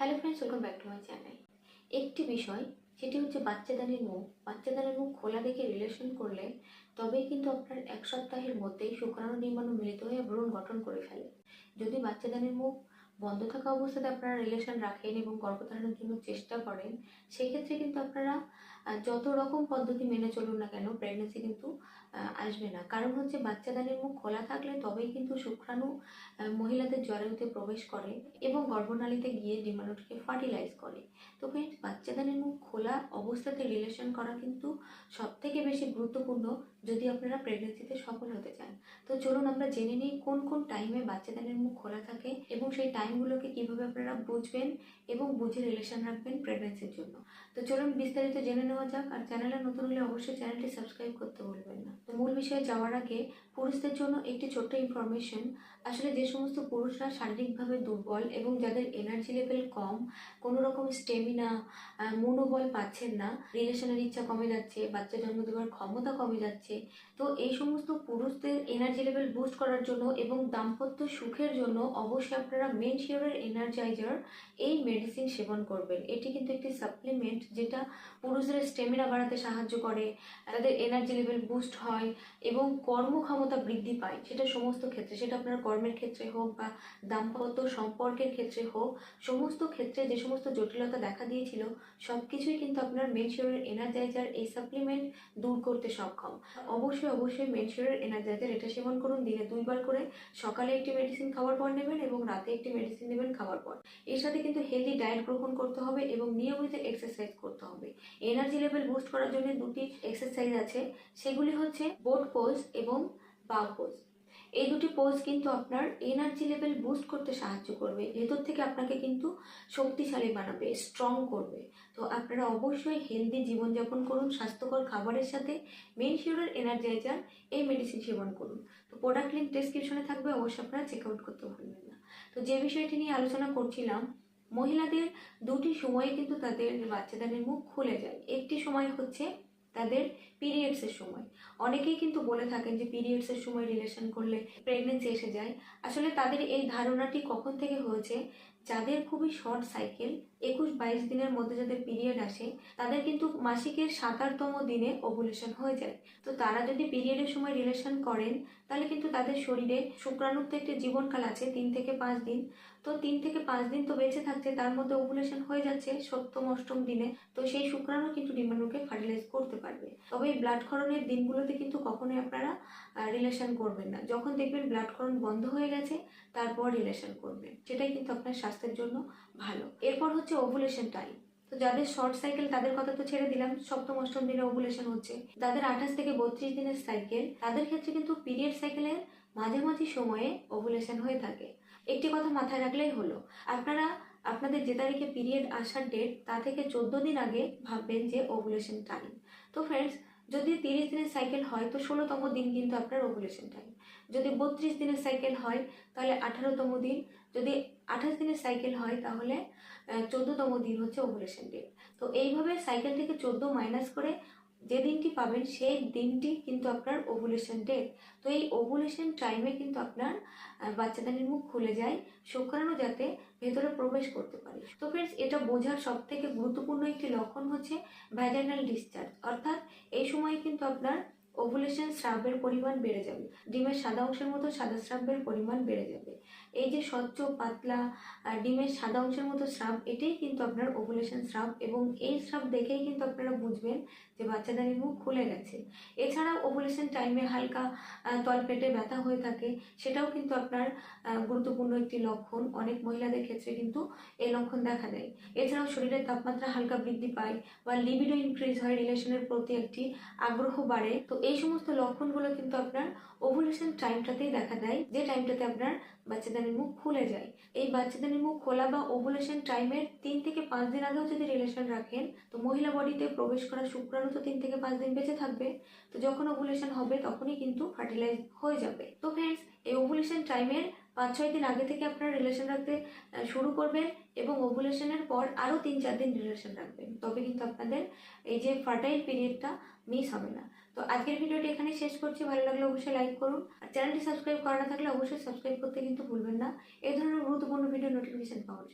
Hello friends welcome back to my channel একটি বিষয়, সেটি হচ্ছে বাচ্চাদানের মুখ। বাচ্চাদানের মুখ খোলা রেখে রিলেশন করলে তবেই কিন্তু আপনার এক সপ্তাহের মধ্যেই শুক্রাণু নির্মাণ মিলিত হয়ে ভ্রূণ গঠন করে ফেলে। যদি বাচ্চাদানের মুখ বন্ধ থাকা অবস্থাতে আপনারা রিলেশন রাখেন এবং গর্ভধারণের জন্য চেষ্টা করেন, সেক্ষেত্রে কিন্তু আপনারা যত রকম পদ্ধতি মেনে চলুন না কেন প্রেগনেন্সি কিন্তু আসবে না। কারণ হচ্ছে বাচ্চাদানের মুখ খোলা থাকলে তবেই কিন্তু শুক্রাণু মহিলাদের জরায়ুতে প্রবেশ করে এবং গর্ভনালীতে গিয়ে ডিমানোটকে ফার্টিলাইজ করে। তো ফ্রেন্ডস বাচ্চাদানের মুখ খোলা অবস্থাতে রিলেশন করা কিন্তু সবথেকে বেশি গুরুত্বপূর্ণ যদি আপনারা প্রেগনেন্সিতে সফল হতে চান, তো চলুন আমরা জেনে নিই কোন কোন টাইমে বাচ্চাদানের মুখ খোলা থাকে এবং সেই টাইমগুলোকে কীভাবে আপনারা বুঝবেন এবং বুঝে রিলেশন রাখবেন প্রেগনেন্সির জন্য। তো চলুন বিস্তারিত জেনে নেওয়া যাক, আর চ্যানেলে নতুন হলে অবশ্যই চ্যানেলটি সাবস্ক্রাইব করতে ভুলবেন না। তো মূল বিষয়ে যাওয়ার আগে পুরুষদের জন্য একটি ছোট্ট ইনফরমেশন আসলে যে সমস্ত পুরুষরা শারীরিকভাবে দুর্বল এবং যাদের এনার্জি লেভেল কম, কোনো রকম স্টেমিনা মনোবল পাচ্ছেন না রিলেশনের ইচ্ছা কমে যাচ্ছে, বাচ্চা জন্ম দেওয়ার ক্ষমতা কমে যাচ্ছে তো এই সমস্ত পুরুষদের এনার্জি লেভেল বুস্ট করার জন্য এবং দাম্পত্য সুখের জন্য অবশ্যই আপনারা মেন শিওরের এনার্জাইজার এই মেডিসিন সেবন করবেন। এটি কিন্তু একটি সাপ্লিমেন্ট যেটা পুরুষদের স্টেমিনা বাড়াতে সাহায্য করে, তাদের এনার্জি লেভেল বুস্ট হয় এবং কর্মক্ষমতা বৃদ্ধি পায়। সেটা সমস্ত ক্ষেত্রে, সেটা আপনার কর্মের ক্ষেত্রে হোক বা দাম্পত্য সম্পর্কের ক্ষেত্রে হোক, সমস্ত ক্ষেত্রে যে সমস্ত জটিলতা দেখা দিয়েছিল সব কিছুই কিন্তু আপনার মেন শিওরের এনার্জাইজার এই সাপ্লিমেন্ট দূর করতে সক্ষম। অবশ্যই অবশ্যই মেনশিওরের এনার্জাইজার এটা সেবন করুন। দিনে দুইবার করে সকালে একটি মেডিসিন খাওয়ার পর নেবেন এবং রাতে একটি মেডিসিন নেবেন খাওয়ার পর। এর সাথে কিন্তু হেলদি ডায়েট গ্রহণ করতে হবে এবং নিয়মিত এক্সারসাইজ করতে হবে। এনার্জি লেভেল বুস্ট করার জন্য দুটি এক্সারসাইজ আছে। সেগুলি হচ্ছে বোট পোজ এবং বাম পোজ এই দুটি পোজ কিন্তু আপনার এনার্জি লেভেল বুস্ট করতে সাহায্য করবে। ভেতর থেকে আপনাকে কিন্তু শক্তিশালী বানাবে স্ট্রং করবে। তো আপনারা অবশ্যই হেলদি জীবনযাপন করুন, স্বাস্থ্যকর খাবারের সাথে মেন শিওরের এনার্জাইজার এই মেডিসিন সেবন করুন। তো প্রোডাক্ট লিঙ্ক ডেসক্রিপশনে থাকবে, অবশ্যই আপনারা চেক আউট করতে ভুলবেন না। তো যে বিষয়টি নিয়ে আলোচনা করছিলাম, মহিলাদের দুটি সময়ে কিন্তু তাদের বাচ্চাদের মুখ খুলে যায়। একটি সময় হচ্ছে তাদের পিরিয়ডসের সময়। অনেকেই কিন্তু বলে থাকেন যে পিরিয়ডসের সময় রিলেশন করলে প্রেগনেন্সি এসে যায়। আসলে তাদের এই ধারণাটি কখন থেকে হয়েছে? যাদের খুবই শর্ট সাইকেল একুশ বাইশ দিনের মধ্যে যাদের পিরিয়ড আসে, তাদের কিন্তু মাসিকের সাতারতম দিনে ওভুলেশন হয়ে যায়। তো তারা যদি পিরিয়ডের সময় রিলেশন করেন, তাহলে কিন্তু তাদের শরীরে শুক্রাণুর তো একটি জীবনকাল আছে, তিন থেকে পাঁচ দিন। তো তিন থেকে পাঁচ দিন তো বেঁচে থাকছে, তার মধ্যে ওভুলেশন হয়ে যাচ্ছে সপ্তম, অষ্টম দিনে। তো সেই শুক্রাণু কিন্তু ডিম্বাণুকে ফার্টিলাইজ করতে পারবে। তবে এই ব্লাড ক্ষরণের দিনগুলোতে কিন্তু কখনোই আপনারা রিলেশন করবেন না। যখন দেখবেন ব্লাড ক্ষরণ বন্ধ হয়ে গেছে, তারপর রিলেশন করবেন। সেটাই কিন্তু আপনার স্বাস্থ্যের জন্য ভালো। এরপর হচ্ছে ওভুলেশন টাইম তো যাদের শর্ট সাইকেল তাদের কথা তো ছেড়ে দিলাম, সপ্তম, অষ্টম দিনে ওভুলেশন হচ্ছে। যাদের আঠাশ থেকে বত্রিশ দিনের সাইকেল তাদের ক্ষেত্রে কিন্তু পিরিয়ড সাইকেলের মাঝামাঝি সময়ে ওভুলেশন হয়ে থাকে। একটি কথা মাথায় রাখলেই হলো। আপনারা আপনাদের যে তারিখে পিরিয়ড আসার ডেট তা থেকে চোদ্দ দিন আগে ভাববেন যে ওভুলেশন টাইম তো ফ্রেন্ডস যদি তিরিশ দিনের সাইকেল হয়, তো ষোলোতম দিন কিন্তু আপনার ওভুলেশন টাইম যদি বত্রিশ দিনের সাইকেল হয়, তাহলে আঠারোতম দিন। যদি আঠাশ দিনের সাইকেল হয়, তাহলে চোদ্দতম দিন হচ্ছে ওভুলেশন ডেট তো এইভাবে সাইকেল থেকে চোদ্দ মাইনাস করে যে দিনটি পাবেন সেই দিনটি কিন্তু আপনার ওভুলেশন ডেট তো এই ওভুলেশন টাইমে কিন্তু আপনার বাচ্চাদের মুখ খুলে যায়, শুক্রাণু যাতে ভেতরে প্রবেশ করতে পারে। তো ফ্রেন্ডস এটা বোঝার সব থেকে গুরুত্বপূর্ণ একটি লক্ষণ হচ্ছে ভ্যাজাইনাল ডিসচার্জ অর্থাৎ এই সময় কিন্তু আপনার ওভুলেশন স্রাবের পরিমাণ বেড়ে যাবে। ডিমের সাদা অংশের মতো সাদা স্রাবের পরিমাণ বেড়ে যাবে। এই যে স্বচ্ছ, পাতলা ডিমের সাদা অংশের মতো স্রাব, এটাই কিন্তু আপনার ওভুলেশন স্রাব এবং এই স্রাব দেখেই কিন্তু আপনারা বুঝবেন যে বাচ্চাদানির মুখ খুলে গেছে। এছাড়া ওভুলেশন টাইমে হালকা তলপেটে ব্যথা হয়ে থাকে, সেটাও কিন্তু আপনার গুরুত্বপূর্ণ একটি লক্ষণ। অনেক মহিলাদের ক্ষেত্রে কিন্তু এই লক্ষণ দেখা দেয়। এছাড়াও শরীরের তাপমাত্রা হালকা বৃদ্ধি পায় বা লিবিডো ইনক্রিজ হয় রিলেশনের প্রতি একটি আগ্রহ বাড়ে। তো এই সমস্ত লক্ষণগুলো কিন্তু আপনার ওভুলেশন টাইমটাতেই দেখা দেয়। যে টাইমটাতে আপনার বাচ্চাদানির মুখ খুলে যায়। এই বাচ্চাদানির মুখ খোলা বা ওভুলেশন টাইমের তিন থেকে পাঁচ দিন আগেও যদি রিলেশন রাখেন, তো মহিলা বডিতে প্রবেশ করা শুক্রাণু তো তিন থেকে পাঁচ দিন বেঁচে থাকবে। তো যখন ওভুলেশন হবে, তখনই কিন্তু ফার্টিলাইজ হয়ে যাবে। তো ফ্রেন্ডস এই ওভুলেশন টাইমের পাঁচ ছয় দিন আগে থেকে আপনারা রিলেশন রাখতে শুরু করবেন এবং ওভুলেশনের পর আরও তিন চার দিন রিলেশন রাখবেন। তবে কিন্তু আপনাদের এই যে ফার্টাইল পিরিয়ডটা মিস হবে না। তো আজকের ভিডিওটি এখানে শেষ করছি। ভালো লাগলে অবশ্যই লাইক করুন। আর চ্যানেলটি সাবস্ক্রাইব করা না থাকলে অবশ্যই সাবস্ক্রাইব করতে কিন্তু ভুলবেন না। এই ধরনের গুরুত্বপূর্ণ ভিডিও নোটিফিকেশন পাওয়ার